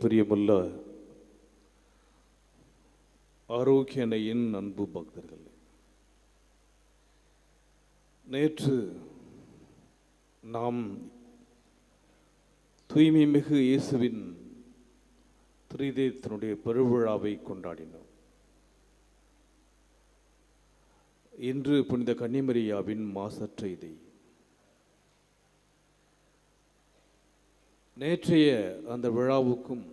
பிரியமுள்ள ஆரோக்கியனையின் அன்பு பக்தர்கள் நேற்று நாம் தூய்மை மிகு இயேசுவின் திரிதேத்தினுடைய பெருவிழாவை கொண்டாடினோம். இன்று புனித கன்னிமரியாவின் மாசற்ற இதை நேற்றைய அந்த விழாவுக்கும்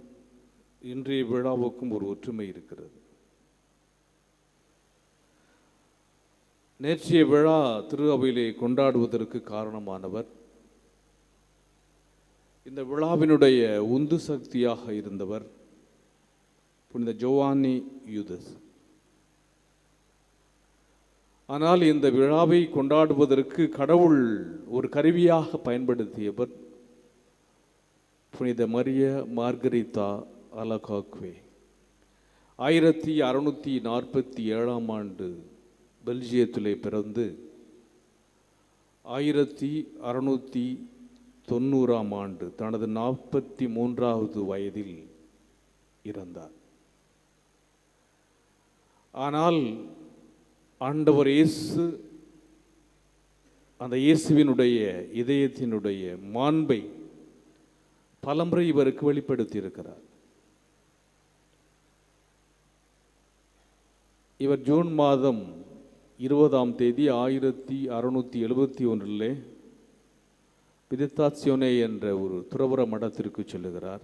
இன்றைய விழாவுக்கும் ஒரு ஒற்றுமை இருக்கிறது. நேற்றைய விழா திருஅவையிலே கொண்டாடுவதற்கு காரணமானவர் இந்த விழாவினுடைய உந்து சக்தியாக இருந்தவர் புனித ஜோவானி யூதஸ். ஆனால் இந்த விழாவை கொண்டாடுவதற்கு கடவுள் ஒரு கருவியாக பயன்படுத்தியவர் புனித மரிய மார்கரிதா அலகாக்வே. ஆயிரத்தி அறுநூற்றி நாற்பத்தி ஏழாம் ஆண்டு பெல்ஜியத்திலே பிறந்து ஆயிரத்தி அறுநூற்றி தொண்ணூறாம் ஆண்டு தனது நாற்பத்தி மூன்றாவது வயதில் இறந்தார். ஆனால் ஆண்டவர் இயேசு அந்த இயேசுவினுடைய இதயத்தினுடைய மாண்பை பலமுறை இவருக்கு வெளிப்படுத்தி இருக்கிறார் இவர் ஜூன் மாதம் இருபதாம் தேதி ஆயிரத்தி அறுநூற்றி எழுபத்தி ஒன்றிலே விதித்தாசியோனே என்ற ஒரு துறவர மடத்திற்கு செல்லுகிறார்.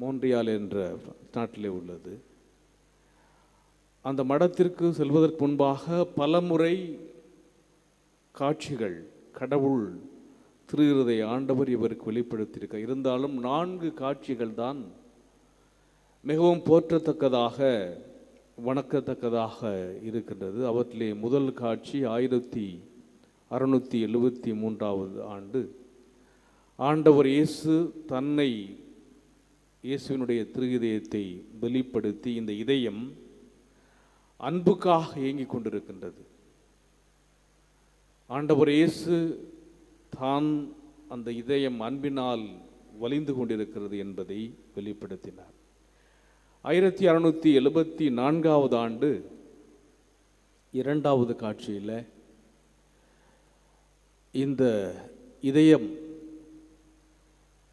மோன்றியால் என்ற நாட்டிலே உள்ளது. அந்த மடத்திற்கு செல்வதற்கு முன்பாக பலமுறை காட்சிகள் கடவுள் திருகிறதை ஆண்டவர் இவருக்கு வெளிப்படுத்தியிருக்க இருந்தாலும் நான்கு காட்சிகள் தான் மிகவும் போற்றத்தக்கதாக வணக்கத்தக்கதாக இருக்கின்றது. அவற்றிலே முதல் காட்சி ஆயிரத்தி அறுநூற்றி எழுபத்தி மூன்றாவது ஆண்டு. ஆண்டவர் இயேசு தன்னை இயேசுவினுடைய திருகிதயத்தை வெளிப்படுத்தி இந்த இதயம் அன்புக்காக இயங்கிக் கொண்டிருக்கின்றது. ஆண்டவர் இயேசு தான் அந்த இதயம் அன்பினால் வலிந்து கொண்டிருக்கிறது என்பதை வெளிப்படுத்தினார். ஆயிரத்தி அறுநூற்றி எழுபத்தி நான்காவது ஆண்டு இரண்டாவது காட்சியில் இந்த இதயம்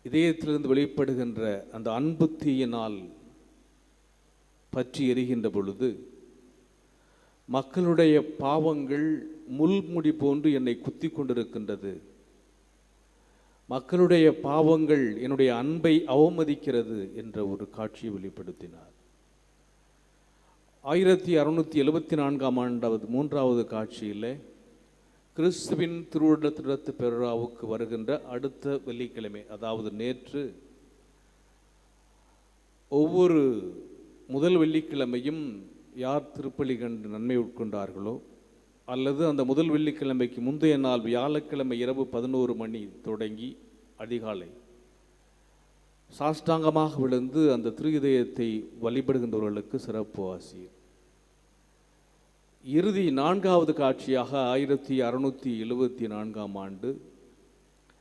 இதயத்திலிருந்து வெளிப்படுகின்ற அந்த அன்பு தீயினால் பற்றி எரிகின்ற பொழுது மக்களுடைய பாவங்கள் முள்முடி போன்று என்னை குத்தி கொண்டிருக்கின்றது. மக்களுடைய பாவங்கள் என்னுடைய அன்பை அவமதிக்கிறது என்ற ஒரு காட்சியை வெளிப்படுத்தினார். ஆயிரத்தி அறுநூற்றி எழுபத்தி நான்காம் ஆண்டாவது மூன்றாவது காட்சியில் கிறிஸ்துவின் திருவிடத்திடத்து பெருராவுக்கு வருகின்ற அடுத்த வெள்ளிக்கிழமை அதாவது நேற்று ஒவ்வொரு முதல் வெள்ளிக்கிழமையும் யார் திருப்பலி கண்டு நன்மை உட்கொண்டார்களோ அல்லது அந்த முதல் வெள்ளிக்கிழமைக்கு முந்தைய நாள் வியாழக்கிழமை இரவு பதினோரு மணி தொடங்கி அதிகாலை. சாஷ்டாங்கமாக விழுந்து அந்த திருஇதயத்தை வழிபடுகின்றவர்களுக்கு சிறப்பு ஆசிரியர் இறுதி நான்காவது காட்சியாக ஆயிரத்தி அறுநூற்றி எழுபத்தி நான்காம் ஆண்டு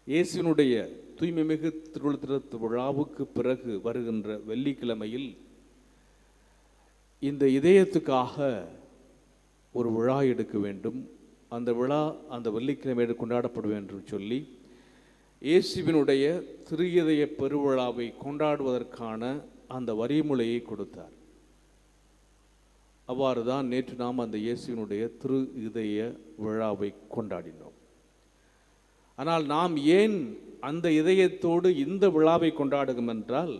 இயேசுனுடைய தூய்மை மிகு திருவிழத்திரத்து விழாவுக்கு பிறகு வருகின்ற வெள்ளிக்கிழமையில் இந்த இதயத்துக்காக ஒரு விழா எடுக்க வேண்டும். அந்த விழா அந்த வெள்ளிக்கிழமை கொண்டாடப்படும் என்று சொல்லி இயேசுவினுடைய திருயதய பெருவிழாவை கொண்டாடுவதற்கான அந்த வரிமுறையை கொடுத்தார். அவ்வாறு தான் நேற்று நாம் அந்த இயேசுவினுடைய திரு இதய விழாவை கொண்டாடினோம். ஆனால் நாம் ஏன் அந்த இதயத்தோடு இந்த விழாவை கொண்டாடுகிறோம் என்றால்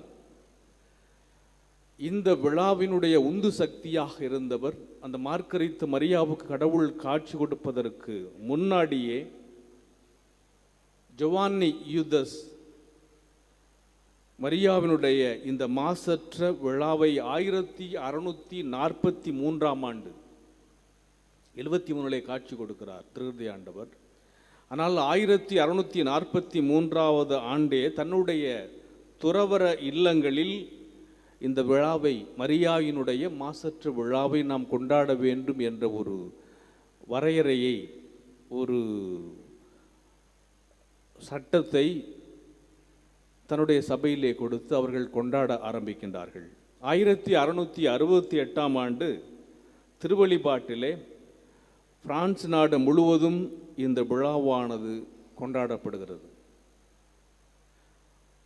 இந்த விழாவினுடைய உந்து சக்தியாக இருந்தவர் அந்த மார்க்கரித்து மரியாவுக்கு கடவுள் காட்சி கொடுப்பதற்கு முன்னாடியே ஜவானி யூதஸ் மரியாவினுடைய இந்த மாசற்ற விழாவை ஆயிரத்தி அறுநூற்றி நாற்பத்தி மூன்றாம் ஆண்டு எழுபத்தி மூணுலே காட்சி கொடுக்கிறார் திருதி ஆண்டவர் ஆனால் ஆயிரத்தி அறுநூற்றி நாற்பத்தி மூன்றாவது ஆண்டே தன்னுடைய துறவர இல்லங்களில் இந்த விழாவை மரியாவினுடைய மாசற்ற விழாவை நாம் கொண்டாட வேண்டும் என்ற ஒரு வரையறையை ஒரு சட்டத்தை தன்னுடைய சபையிலே கொடுத்து அவர்கள் கொண்டாட ஆரம்பிக்கின்றார்கள். ஆயிரத்தி அறுநூற்றி அறுபத்தி எட்டாம் ஆண்டு திருவழிபாட்டிலே பிரான்ஸ் நாடு முழுவதும் இந்த விழாவானது கொண்டாடப்படுகிறது.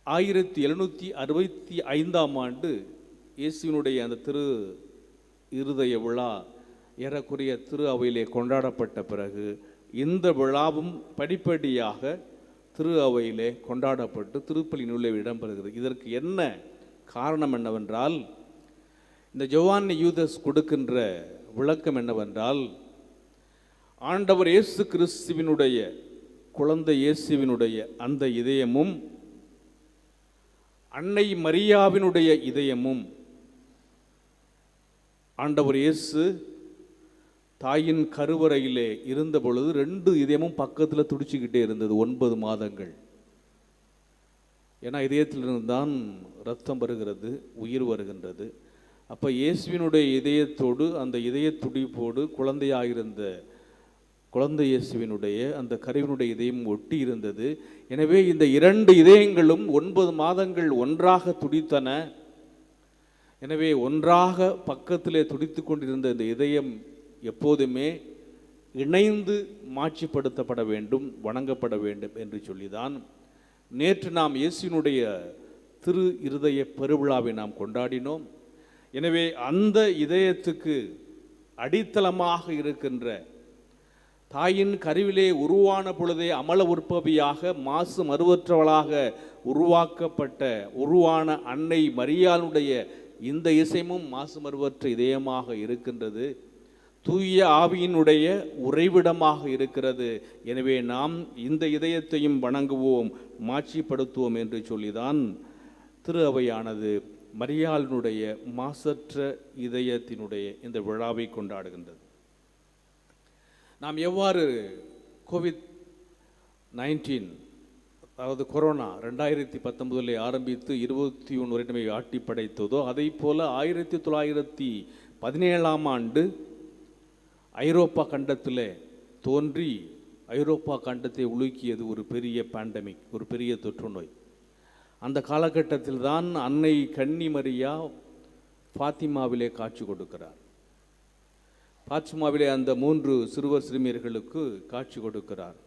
ஆயிரத்தி எழுநூற்றி அறுபத்தி ஐந்தாம் ஆண்டு இயேசுவினுடைய அந்த திரு இருதய விழா ஏறக்குறைய திரு அவையிலே கொண்டாடப்பட்ட பிறகு இந்த விழாவும் படிப்படியாக திரு அவையிலே கொண்டாடப்பட்டு திருப்பலி நூலில் இடம்பெறுகிறது. இதற்கு என்ன காரணம் என்னவென்றால் இந்த ஜவான் யூதஸ் கொடுக்கின்ற விளக்கம் என்னவென்றால் ஆண்டவர் இயேசு கிறிஸ்துவினுடைய குழந்தை இயேசுவினுடைய அந்த இதயமும் அன்னை மரியாவினுடைய இதயமும் ஆண்டவர் இயேசு தாயின் கருவறையிலே இருந்த பொழுது ரெண்டு இதயமும் பக்கத்தில் துடிச்சுக்கிட்டே இருந்தது ஒன்பது மாதங்கள். ஏன்னா இதயத்திலிருந்து தான் ரத்தம் வருகிறது உயிர் வருகின்றது. அப்போ இயேசுவினுடைய இதயத்தோடு அந்த இதய துடிப்போடு குழந்தையாயிருந்த குழந்தை இயேசுவினுடைய அந்த கருவினுடைய இதயம் ஒட்டி இருந்தது. எனவே இந்த இரண்டு இதயங்களும் ஒன்பது மாதங்கள் ஒன்றாக துடித்தன. எனவே ஒன்றாக பக்கத்திலே துடித்து கொண்டிருந்த இந்த இதயம் எப்போதுமே இணைந்து மாட்சிப்படுத்தப்பட வேண்டும் வணங்கப்பட வேண்டும் என்று சொல்லிதான் நேற்று நாம் இயேசுவினுடைய திரு இருதய பெருவிழாவை நாம் கொண்டாடினோம். எனவே அந்த இதயத்துக்கு அடித்தளமாக இருக்கின்ற தாயின் கருவிலே உருவான பொழுதே அமல உற்பவியாக மாசு மறுவற்றவளாக உருவாக்கப்பட்ட உருவான அன்னை மரியாளுடைய இந்த இசையமும் மாசு மறுவற்ற இதயமாக இருக்கின்றது. தூய ஆவியினுடைய உறைவிடமாக இருக்கிறது. எனவே நாம் இந்த இதயத்தையும் வணங்குவோம் மாட்சிப்படுத்துவோம் என்று சொல்லிதான் திரு அவையானது மரியாளினுடைய மாசற்ற இதயத்தினுடைய இந்த விழாவை கொண்டாடுகின்றது. நாம் எவ்வாறு கோவிட் நைன்டீன் அதாவது கொரோனா ரெண்டாயிரத்தி பத்தொன்பதில் ஆரம்பித்து இருபத்தி ஒன்று வரை ஆட்டி படைத்ததோ அதை போல் ஆயிரத்தி தொள்ளாயிரத்தி பதினேழாம் ஆண்டு ஐரோப்பா கண்டத்தில் தோன்றி ஐரோப்பா கண்டத்தை உலுக்கியது ஒரு பெரிய பேண்டமிக் ஒரு பெரிய தொற்று நோய் அந்த காலகட்டத்தில் தான் அன்னை கன்னி மரியா ஃபாத்திமாவிலே காட்சி கொடுக்கிறார். பாட்சிமாவிலே அந்த மூன்று சிறுவர் சிறுமியர்களுக்கு காட்சி கொடுக்கிறார்.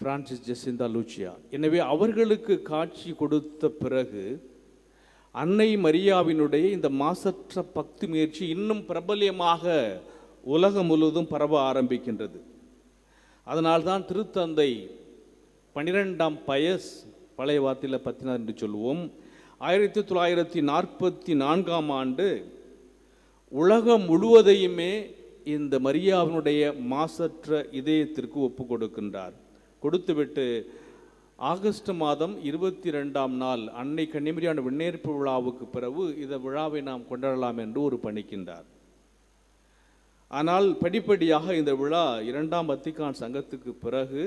பிரான்சிஸ் ஜெசிந்தா லூச்சியா எனவே அவர்களுக்கு காட்சி கொடுத்த பிறகு அன்னை மரியாவினுடைய இந்த மாசற்ற பக்தி முயற்சி இன்னும் பிரபல்யமாக உலகம் முழுவதும் பரவ ஆரம்பிக்கின்றது. அதனால்தான் திருத்தந்தை பனிரெண்டாம் பயஸ் பழைய வார்த்தையில் பத்தினார் என்று சொல்லுவோம் ஆயிரத்தி தொள்ளாயிரத்தி நாற்பத்தி நான்காம் ஆண்டு உலகம் முழுவதையுமே இந்த மரியாவினுடைய மாசற்ற இதயத்திற்கு ஒப்பு கொடுக்கின்றார். கொடுத்துவிட்டு ஆகஸ்ட் மாதம் இருபத்தி ரெண்டாம் நாள் அன்னை கன்னிமரியான விண்ணேற்பு விழாவுக்கு பிறகு இந்த விழாவை நாம் கொண்டாடலாம் என்று ஒரு பணிக்கின்றார். ஆனால் படிப்படியாக இந்த விழா இரண்டாம் வத்திகான் சங்கத்துக்கு பிறகு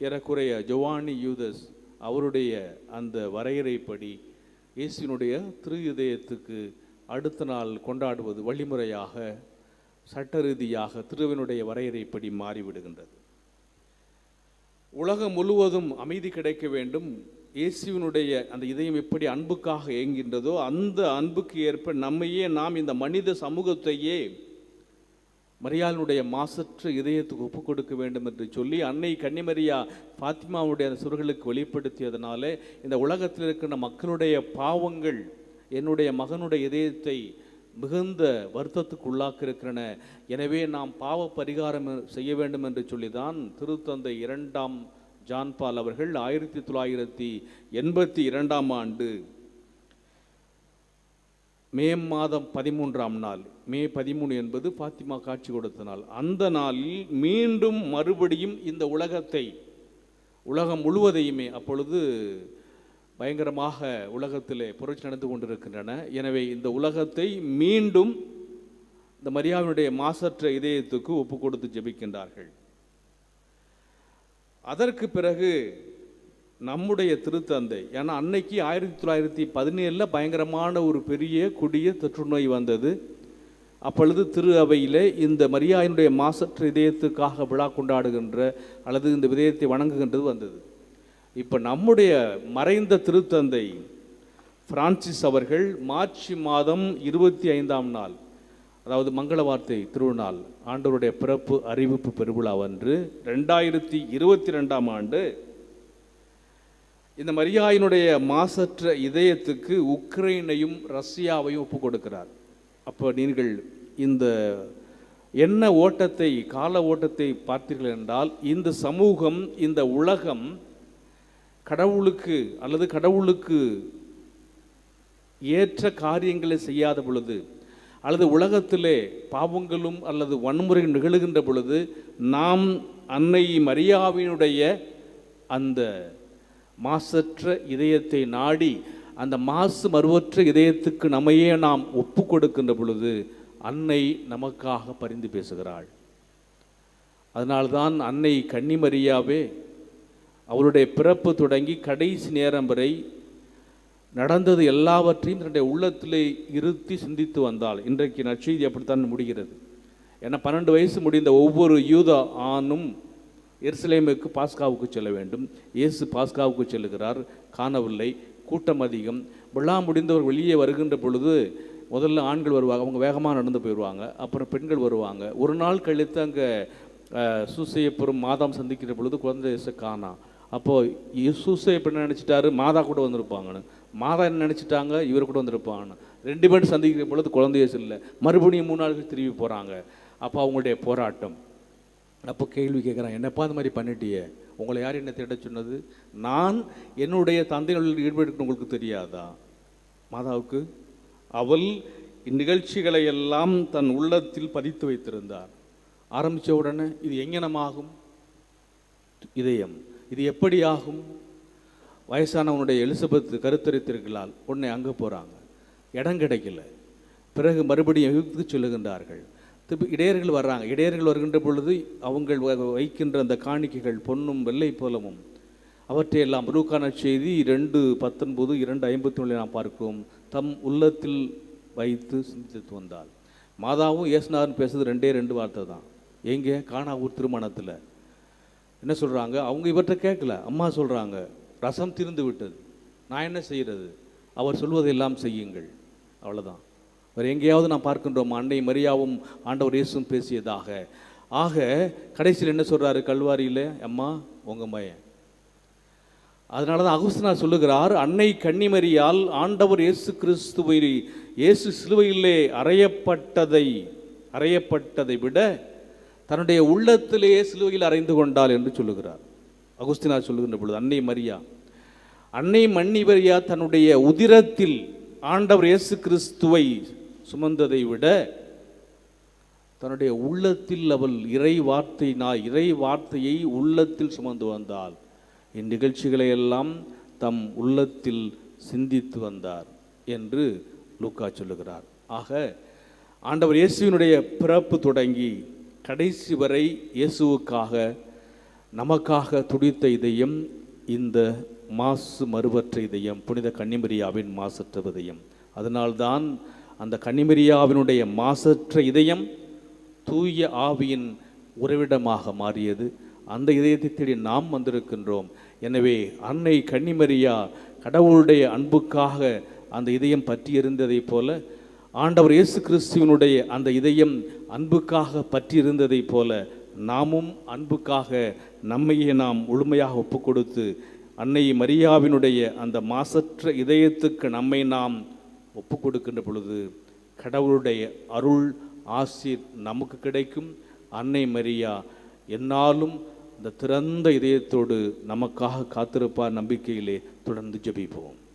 ஏறக்குறைய ஜோவானி யூதஸ் அவருடைய அந்த வரையறைப்படி இயேசுவினுடைய திரு இதயத்துக்கு அடுத்த நாள் கொண்டாடுவது வழிமுறையாக சட்ட ரீதியாக திருவினுடைய வரையறைப்படி மாறிவிடுகின்றது. உலகம் முழுவதும் அமைதி கிடைக்க வேண்டும். இயேசுவினுடைய அந்த இதயம் எப்படி அன்புக்காக இயங்கின்றதோ அந்த அன்புக்கு ஏற்ப நம்மையே நாம் இந்த மனித சமூகத்தையே மரியாளுடைய மாசற்ற இதயத்துக்கு ஒப்புக் கொடுக்க வேண்டும் என்று சொல்லி அன்னை கன்னிமரியா பாத்திமாவுடைய சுவர்களுக்கு வெளிப்படுத்தியதனாலே இந்த உலகத்தில் இருக்கின்ற மக்களுடைய பாவங்கள் என்னுடைய மகனுடைய இதயத்தை மிகுந்த வருத்தத்துக்குள்ளாக்கிருக்கிறன எனவே நாம் பாவ பரிகாரம் செய்ய வேண்டும் என்று சொல்லிதான் திருத்தந்தை இரண்டாம் ஜான்பால் அவர்கள் ஆயிரத்தி தொள்ளாயிரத்தி எண்பத்தி இரண்டாம் ஆண்டு மே மாதம் பதிமூன்றாம் நாள் மே பதிமூணு என்பது பாத்திமா காட்சி கொடுத்த நாள். அந்த நாளில் மீண்டும் மறுபடியும் இந்த உலகத்தை உலகம் முழுவதையுமே அப்பொழுது பயங்கரமாக உலகத்திலே புரட்சி நடந்து கொண்டிருக்கின்றன. எனவே இந்த உலகத்தை மீண்டும் இந்த மரியாவினுடைய மாசற்ற இதயத்துக்கு ஒப்பு கொடுத்து ஜெபிக்கின்றார்கள். அதற்கு பிறகு நம்முடைய திருத்தந்தை ஏன்னா அன்னைக்கு ஆயிரத்தி தொள்ளாயிரத்தி பதினேழில் பயங்கரமான ஒரு பெரிய கொடிய தொற்றுநோய் வந்தது. அப்பொழுது திரு அவையில் இந்த மரியாயினுடைய மாசற்ற இதயத்துக்காக விழா கொண்டாடுகின்ற அல்லது இந்த விதயத்தை வணங்குகின்றது வந்தது. இப்போ நம்முடைய மறைந்த திருத்தந்தை பிரான்சிஸ் அவர்கள் மார்ச் மாதம் இருபத்தி ஐந்தாம் நாள் அதாவது மங்கள வார்த்தை திருநாள் ஆண்டவருடைய பிறப்பு அறிவிப்பு பெருவிழாவன்று ரெண்டாயிரத்தி இருபத்தி ரெண்டாம் ஆண்டு இந்த மரியாயினுடைய மாசற்ற இதயத்துக்கு உக்ரைனையும் ரஷ்யாவையும் ஒப்பு கொடுக்கிறார். அப்போ நீங்கள் இந்த என்ன ஓட்டத்தை கால ஓட்டத்தை பார்த்தீர்கள் என்றால் இந்த சமூகம் இந்த உலகம் கடவுளுக்கு அல்லது கடவுளுக்கு ஏற்ற காரியங்களை செய்யாத பொழுது அல்லது உலகத்திலே பாவங்களும் அல்லது வன்முறை நிகழுகின்ற பொழுது நாம் அன்னை மரியாவினுடைய அந்த மாசற்ற இதயத்தை நாடி அந்த மாசு மறுவற்ற இதயத்துக்கு நம்மையே நாம் ஒப்பு கொடுக்கின்ற பொழுது அன்னை நமக்காக பரிந்து பேசுகிறாள். அதனால்தான் அன்னை கன்னிமரியாவே அவருடைய பிறப்பு தொடங்கி கடைசி நேரம் வரை நடந்தது எல்லாவற்றையும் தன்னுடைய உள்ளத்திலே இருத்தி சிந்தித்து வந்தாள். இன்றைக்கு நற்செய்தி அப்படித்தான் முடிகிறது. ஏன்னா பன்னெண்டு வயசு முடிந்த ஒவ்வொரு யூத ஆணும் எருசலேமுக்கு பாஸ்காவுக்கு செல்ல வேண்டும். இயேசு பாஸ்காவுக்கு செல்லுகிறார். காணவில்லை. கூட்டம் அதிகம். விழா முடிந்தவர் வெளியே வருகின்ற பொழுது முதல்ல ஆண்கள் வருவாங்க. அவங்க வேகமாக நடந்து போயிடுவாங்க. அப்புறம் பெண்கள் வருவாங்க. ஒரு நாள் கழித்து அங்கே சூசையப்புறம் மாதம் சந்திக்கிற பொழுது குழந்தை இயேசு காணா. அப்போது சூசையப்பு என்ன நினச்சிட்டாரு? மாதா கூட வந்திருப்பாங்கன்னு. மாதா என்ன நினச்சிட்டாங்க? இவர் கூட வந்திருப்பாங்கன்னு. ரெண்டு பேரும் சந்திக்கிற பொழுது குழந்தைய இல்லை மறுபடியும் மூணு நாளுக்கு திரும்பி போகிறாங்க அப்போ அவங்களுடைய போராட்டம். அப்போ கேள்வி கேட்குறான் என்னப்பா இந்த மாதிரி பண்ணிட்டியே? உங்களை யார் என்ன தேட சொன்னது? நான் என்னுடைய தந்தைகளில் ஈடுபட்டு உங்களுக்கு தெரியாதா? மாதாவுக்கு அவள் இந்நிகழ்ச்சிகளை எல்லாம் தன் உள்ளத்தில் பதித்து வைத்திருந்தார். ஆரம்பித்த உடனே இது எங்கனமாகும் இதயம். இது எப்படியாகும்? வயசானவனுடைய எலிசபெத் கருத்தரித்திருக்கலால் உடனே அங்கே போகிறாங்க இடம் கிடைக்கல. பிறகு மறுபடியும் எகிப்துக்கு சொல்லுகின்றார்கள். திருப்பி இடையர்கள் வர்றாங்க. இடையர்கள் வருகின்ற பொழுது அவங்கள் வைக்கின்ற அந்த காணிக்கைகள் பொன்னும் வெள்ளை போலமும் அவற்றையெல்லாம் ரூக்கான செய்தி ரெண்டு பத்தொன்பது இரண்டு ஐம்பத்தி ஒன்றில் நாம் பார்க்கிறோம். தம் உள்ளத்தில் வைத்து சிந்தித்து வந்தால் மாதாவும் இயேசுநாதன் பேசுறது ரெண்டே ரெண்டு வார்த்தை தான் எங்கே? காணாவூர் திருமணத்தில். என்ன சொல்கிறாங்க அவங்க இவற்றை கேட்கல. அம்மா சொல்கிறாங்க ரசம் திருந்து விட்டது. நான் என்ன செய்கிறது அவர் சொல்வதெல்லாம் செய்யுங்கள். அவ்வளோதான் அவர் எங்கேயாவது நான் பார்க்கின்றோம்? அன்னை மரியாவும் ஆண்டவர் இயேசும் பேசியதாக. ஆக கடைசியில் என்ன சொல்கிறாரு கல்வாரியில்? அம்மா உங்கள் மயன் அதனால தான் அகுஸ்தனார் சொல்லுகிறார் அன்னை கன்னிமரியால் ஆண்டவர் இயேசு கிறிஸ்துவை இயேசு சிலுவையிலே அறையப்பட்டதை அறையப்பட்டதை விட தன்னுடைய உள்ளத்திலேயே சிலுவையில் அறைந்து கொண்டாள் என்று சொல்லுகிறார். அகுஸ்தினா சொல்லுகின்ற பொழுது அன்னை மரியா அன்னை மன்னிவரியா தன்னுடைய உதிரத்தில் ஆண்டவர் இயேசு கிறிஸ்துவை சுமந்ததை விட தன்னுடைய உள்ளத்தில் அவள் இறை வார்த்தையினால் இறை வார்த்தையை உள்ளத்தில் சுமந்து வந்தாள். இந்நிகழ்ச்சிகளை எல்லாம் தம் உள்ளத்தில் சிந்தித்து வந்தார் என்று லூக்கா சொல்லுகிறார். ஆக ஆண்டவர் இயேசுவினுடைய பிறப்பு தொடங்கி கடைசி வரை இயேசுவுக்காக நமக்காக துடித்த இதயம் இந்த மாசு மறுவற்ற இதயம் புனித கன்னிமரியாவின் மாசற்ற இதயம். அதனால்தான் அந்த கன்னிமரியாவினுடைய மாசற்ற இதயம் தூய ஆவியின் உறவிடமாக மாறியது. அந்த இதயத்தை தேடி நாம் வந்திருக்கின்றோம். எனவே அன்னை கன்னிமரியா கடவுளுடைய அன்புக்காக அந்த இதயம் பற்றியிருந்ததைப் போல ஆண்டவர் இயேசு கிறிஸ்துவனுடைய அந்த இதயம் அன்புக்காக பற்றியிருந்ததைப் போல நாமும் அன்புக்காக நம்மையே நாம் முழுமையாக ஒப்பு கொடுத்து அன்னை மரியாவினுடைய அந்த மாசற்ற இதயத்துக்கு நம்மை நாம் ஒப்பு கொடுக்கின்ற பொழுது கடவுளுடைய அருள் ஆசிர் நமக்கு கிடைக்கும். அன்னை மரியா என்னாலும் இந்த திறந்த இதயத்தோடு நமக்காக காத்திருப்பார் நம்பிக்கையிலே தொடர்ந்து ஜெபிப்போம்.